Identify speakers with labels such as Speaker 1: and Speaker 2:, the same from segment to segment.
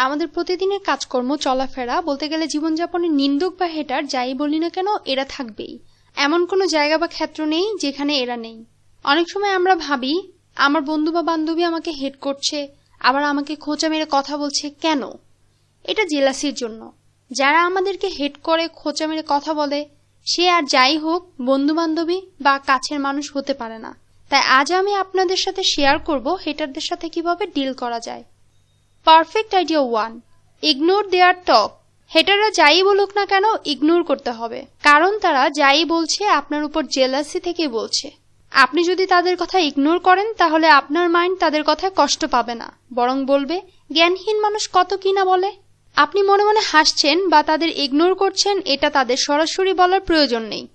Speaker 1: আমাদের প্রতিদিনের কাজকর্ম, চলাফেরা, বলতে গেলে জীবনযাপনের নিন্দুক বা হেটার, যাই বলি না কেন, এরা থাকবেই। এমন কোনো জায়গা বা ক্ষেত্র নেই যেখানে এরা নেই। অনেক সময় আমরা ভাবি, আমার বন্ধু বা বান্ধবী আমাকে হেট করছে, আবার আমাকে খোঁচা মেরে কথা বলছে, কেন? এটা জেলাসির জন্য। যারা আমাদেরকে হেট করে, খোঁচা মেরে কথা বলে, সে আর যাই হোক, বন্ধু বান্ধবী বা কাছের মানুষ হতে পারে না। তাই আজ আমি আপনাদের সাথে শেয়ার করব, হেটারদের সাথে কীভাবে ডিল করা যায়। Perfect idea one ignore their talk হেটাররা যাই বলুক না কেন ইগনোর করতে হবে। কারণ তারা যাই বলছে, আপনার উপর জেলাসি থেকে বলছে। আপনি যদি তাদের কথা ইগনোর করেন, তাহলে আপনার মাইন্ড তাদের কথায় কষ্ট পাবে না। বরং বলবে, জ্ঞানহীন মানুষ কত কি না বলে? আপনি মনে মনে হাসছেন বা তাদের ইগনোর করছেন, এটা তাদের সরাসরি বলার প্রয়োজন নেই।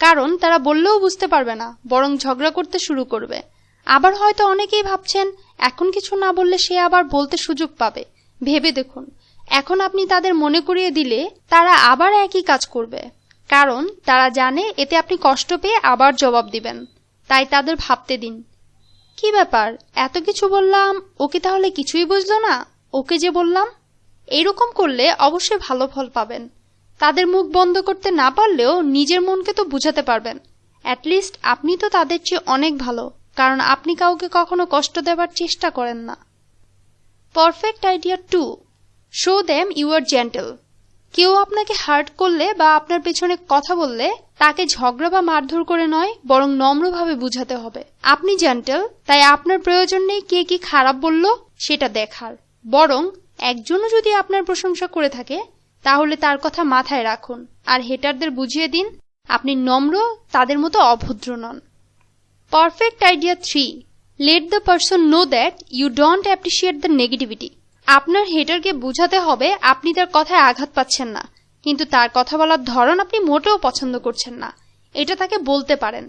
Speaker 1: কারণ তারা বললেও বুঝতে পারবে না, বরং ঝগড়া করতে শুরু করবে। আবার হয়তো অনেকেই ভাবছেন এখন কিছু না বললে সে আবার বলতে সুযোগ পাবে। ভেবে দেখুন, এখন আপনি তাদের মনে করিয়ে দিলে তারা আবার একই কাজ করবে। কারণ তারা জানে এতে আপনি কষ্ট পেয়ে আবার জবাব দিবেন। তাই তাদের ভাবতে দিন। কি ব্যাপার? এত কিছু বললাম ওকে তাহলে কিছুই বুঝলো না? ওকে যে বললাম? এইরকম করলে অবশ্যই ভালো ফল পাবেন। তাদের মুখ বন্ধ করতে না পারলেও নিজের মনকে তো বুঝাতে পারবেন। অ্যাটলিস্ট আপনি তো তাদের চেয়ে অনেক ভালো। কারণ আপনি কাউকে কখনো কষ্ট দেবার চেষ্টা করেন না। Perfect idea two show them you are gentle কেউ আপনাকে হার্ট করলে বা আপনার পেছনে কথা বললে তাকে ঝগড়া বা মারধর করে নয়, বরং নম্রভাবে বুঝাতে হবে। আপনি জেন্টেল তাই আপনার প্রয়োজন নেই কে কি খারাপ বলল, সেটা দেখার। বরং একজনও যদি আপনার প্রশংসা করে থাকে, তাহলে তার কথা মাথায় রাখুন। আর হেটারদের বুঝিয়ে দিন, আপনি নম্র, তাদের মতো অভদ্র নন। Perfect idea three let the person know that you don't appreciate the negativity আপনার হেটারকে বুঝাতে হবে আপনি তার কথায় আঘাত পাচ্ছেন না। কিন্তু তার কথা বলার ধরন আপনি মোটেও পছন্দ করছেন না। এটা তাকে বলতে পারেন।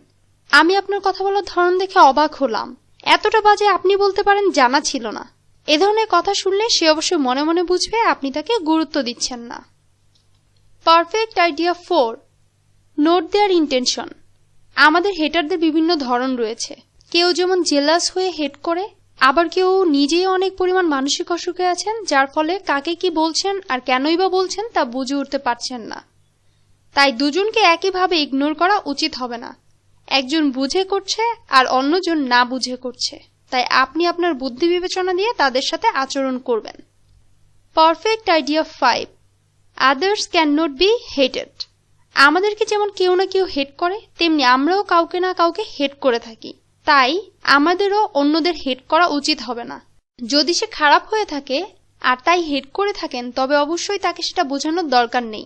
Speaker 1: আমি আপনার কথা বলার ধরন দেখে অবাক হলাম। এতটা বাজে আপনি বলতে পারেন জানা ছিল না। এ ধরনের কথা শুনলে সে অবশ্যই মনে মনে বুঝবে আপনি তাকে গুরুত্ব দিচ্ছেন না। Perfect idea four note their intention আমাদের হেটারদের বিভিন্ন ধরন রয়েছে। কেউ যেমন জেলাস হয়ে হেট করে, আবার কেউ নিজেই অনেক পরিমাণ মানসিক অসুখে আছেন, যার ফলে কাকে কি বলছেন আর কেনই বা বলছেন তা বুঝে উঠতে পারছেন না। তাই দুজনকে একইভাবে ইগনোর করা উচিত হবে না। একজন বুঝে করছে আর অন্যজন না বুঝে করছে। তাই আপনি আপনার বুদ্ধি বিবেচনা দিয়ে তাদের সাথে আচরণ করবেন। Perfect idea five. Others can not be hated. আমাদেরকে যেমন কেউ না কেউ হেট করে, তেমনি আমরাও কাউকে না কাউকে হেট করে থাকি। তাই আমাদেরও অন্যদের হেট করা উচিত হবে না। যদি সে খারাপ হয়ে থাকে আর তাই হেট করে থাকেন, তবে অবশ্যই তাকে সেটা বোঝানোর দরকার নেই।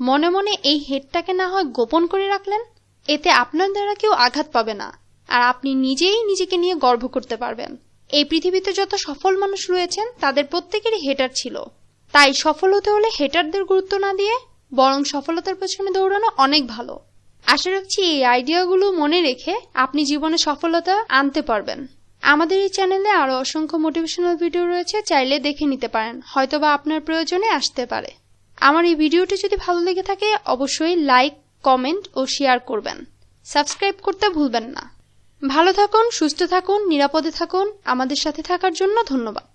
Speaker 1: মনে মনে এই হেডটাকে না হয় গোপন করে রাখলেন, এতে আপনার দ্বারা কেউ আঘাত পাবে না, আর আপনি নিজেই নিজেকে নিয়ে গর্ব করতে পারবেন। এই পৃথিবীতে যত সফল মানুষ রয়েছেন, তাদের প্রত্যেকেরই হেটার ছিল। তাই সফল হতে হলে হেটারদের গুরুত্ব না দিয়ে বরং সফলতার পেছনে দৌড়ানো অনেক ভালো। আশা রাখছি এই আইডিয়াগুলো মনে রেখে আপনি জীবনে সফলতা আনতে পারবেন। আমাদের এই চ্যানেলে আরও অসংখ্য মোটিভেশনাল ভিডিও রয়েছে, চাইলে দেখে নিতে পারেন, হয়তোবা আপনার প্রয়োজনে আসতে পারে। আমার এই ভিডিওটি যদি ভালো লেগে থাকে, অবশ্যই লাইক, কমেন্ট ও শেয়ার করবেন। সাবস্ক্রাইব করতে ভুলবেন না। ভালো থাকুন, সুস্থ থাকুন, নিরাপদে থাকুন। আমাদের সাথে থাকার জন্য ধন্যবাদ।